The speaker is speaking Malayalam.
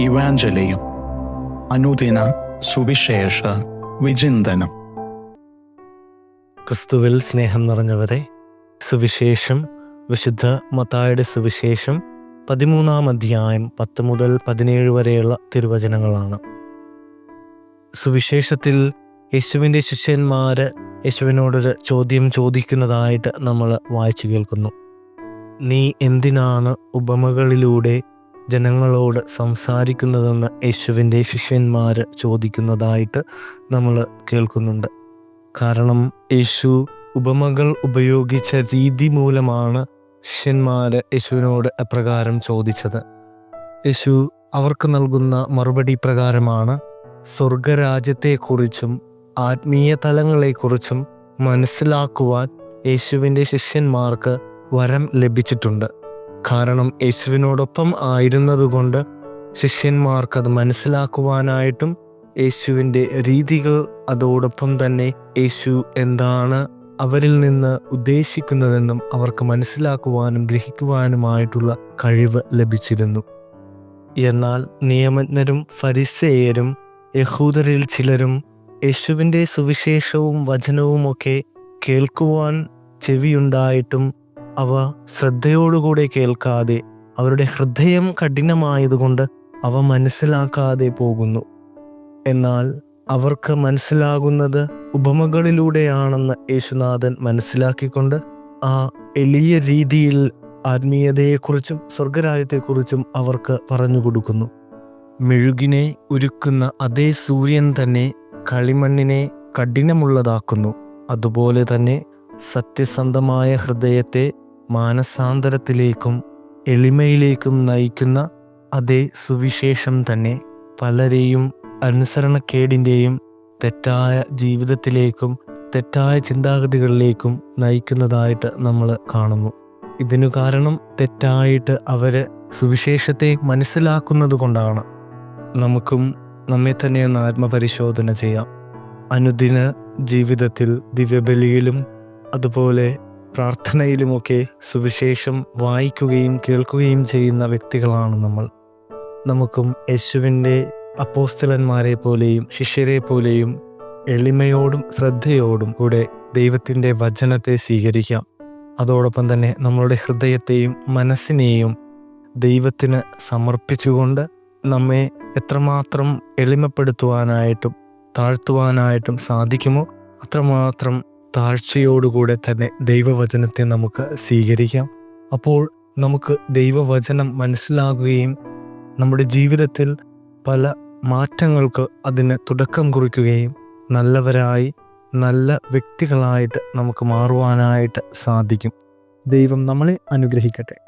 ഇവാഞ്ചലിയും അനുദിന സുവിശേഷ വിചിന്തനം. ക്രിസ്തുവിൽ സ്നേഹം നിറഞ്ഞവരെ സുവിശേഷം വിശുദ്ധ മത്തായുടെ സുവിശേഷം പതിമൂന്നാം അധ്യായം പത്ത് മുതൽ പതിനേഴ് വരെയുള്ള തിരുവചനങ്ങളാണ്. സുവിശേഷത്തിൽ യേശുവിന്റെ ശിഷ്യന്മാർ യേശുവിനോടൊരു ചോദ്യം ചോദിക്കുന്നതായിട്ട് നമ്മൾ വായിച്ചു കേൾക്കുന്നു. നീ എന്തിനാണ് ഉപമകളിലൂടെ ജനങ്ങളോട് സംസാരിക്കുന്നതെന്ന് യേശുവിന്റെ ശിഷ്യന്മാർ ചോദിക്കുന്നതായിട്ട് നമ്മൾ കേൾക്കുന്നുണ്ട്. കാരണം യേശു ഉപമകൾ ഉപയോഗിച്ച രീതി മൂലമാണ് ശിഷ്യന്മാർ യേശുവിനോട് അപ്രകാരം ചോദിച്ചത്. യേശു അവർക്ക് നൽകുന്ന മറുപടി പ്രകാരമാണ് സ്വർഗരാജ്യത്തെക്കുറിച്ചും ആത്മീയ തലങ്ങളെക്കുറിച്ചും മനസ്സിലാക്കുവാൻ യേശുവിന്റെ ശിഷ്യന്മാർക്ക് വരം ലഭിച്ചിട്ടുണ്ട്. കാരണം യേശുവിനോടൊപ്പം ആയിരുന്നതുകൊണ്ട് ശിഷ്യന്മാർക്ക് അത് മനസ്സിലാക്കുവാനായിട്ടും യേശുവിന്റെ രീതികൾ അതോടൊപ്പം തന്നെ യേശു എന്താണ് അവരിൽ നിന്ന് ഉദ്ദേശിക്കുന്നതെന്നും അവർക്ക് മനസ്സിലാക്കുവാനും ഗ്രഹിക്കുവാനുമായിട്ടുള്ള കഴിവ് ലഭിച്ചിരുന്നു. എന്നാൽ നിയമജ്ഞരും ഫരിസേയരും യഹൂദരിൽ ചിലരും യേശുവിന്റെ സുവിശേഷവും വചനവും ഒക്കെ കേൾക്കുവാൻ ചെവിയുണ്ടായിട്ടും അവ ശ്രദ്ധയോടുകൂടെ കേൾക്കാതെ അവരുടെ ഹൃദയം കഠിനമായതുകൊണ്ട് അവ മനസ്സിലാക്കാതെ പോകുന്നു. എന്നാൽ അവർക്ക് മനസ്സിലാകുന്നത് ഉപമകളിലൂടെയാണെന്ന് യേശുനാഥൻ മനസ്സിലാക്കിക്കൊണ്ട് ആ എളിയ രീതിയിൽ ആത്മീയതയെക്കുറിച്ചും സ്വർഗരാജ്യത്തെക്കുറിച്ചും അവർക്ക് പറഞ്ഞു കൊടുക്കുന്നു. മെഴുകിനെ ഉരുക്കുന്ന അതേ സൂര്യൻ തന്നെ കളിമണ്ണിനെ കഠിനമുള്ളതാക്കുന്നു. അതുപോലെ തന്നെ സത്യസന്ധമായ ഹൃദയത്തെ മാനസാന്തരത്തിലേക്കും എളിമയിലേക്കും നയിക്കുന്ന അതേ സുവിശേഷം തന്നെ പലരെയും അനുസരണക്കേടിന്റെയും തെറ്റായ ജീവിതത്തിലേക്കും തെറ്റായ ചിന്താഗതികളിലേക്കും നയിക്കുന്നതായിട്ട് നമ്മൾ കാണുന്നു. ഇതിനു കാരണം തെറ്റായിട്ട് അവർ സുവിശേഷത്തെ മനസ്സിലാക്കുന്നത് കൊണ്ടാണ്. നമുക്കും നമ്മെ തന്നെ ഒന്ന് ആത്മപരിശോധന ചെയ്യാം. അനുദിന ജീവിതത്തിൽ ദിവ്യബലിയിലും അതുപോലെ പ്രാർത്ഥനയിലുമൊക്കെ സുവിശേഷം വായിക്കുകയും കേൾക്കുകയും ചെയ്യുന്ന വ്യക്തികളാണ് നമ്മൾ. നമുക്കും യേശുവിന്റെ അപ്പോസ്തലന്മാരെ പോലെയും ശിഷ്യരെ പോലെയും എളിമയോടും ശ്രദ്ധയോടും കൂടെ ദൈവത്തിന്റെ വചനത്തെ സ്വീകരിക്കാം. അതോടൊപ്പം തന്നെ നമ്മളുടെ ഹൃദയത്തെയും മനസ്സിനെയും ദൈവത്തിന് സമർപ്പിച്ചുകൊണ്ട് നമ്മെ എത്രമാത്രം എളിമപ്പെടുത്തുവാനായിട്ടും താഴ്ത്തുവാനായിട്ടും സാധിക്കുമോ? അത്രമാത്രം താഴ്ചയോടുകൂടെ തന്നെ ദൈവവചനത്തെ നമുക്ക് സ്വീകരിക്കാം. അപ്പോൾ നമുക്ക് ദൈവവചനം മനസ്സിലാകുകയും നമ്മുടെ ജീവിതത്തിൽ പല മാറ്റങ്ങൾക്ക് അതിന് തുടക്കം കുറിക്കുകയും നല്ലവരായി നല്ല വ്യക്തികളായിട്ട് നമുക്ക് മാറുവാനായിട്ട് സാധിക്കും. ദൈവം നമ്മളെ അനുഗ്രഹിക്കട്ടെ.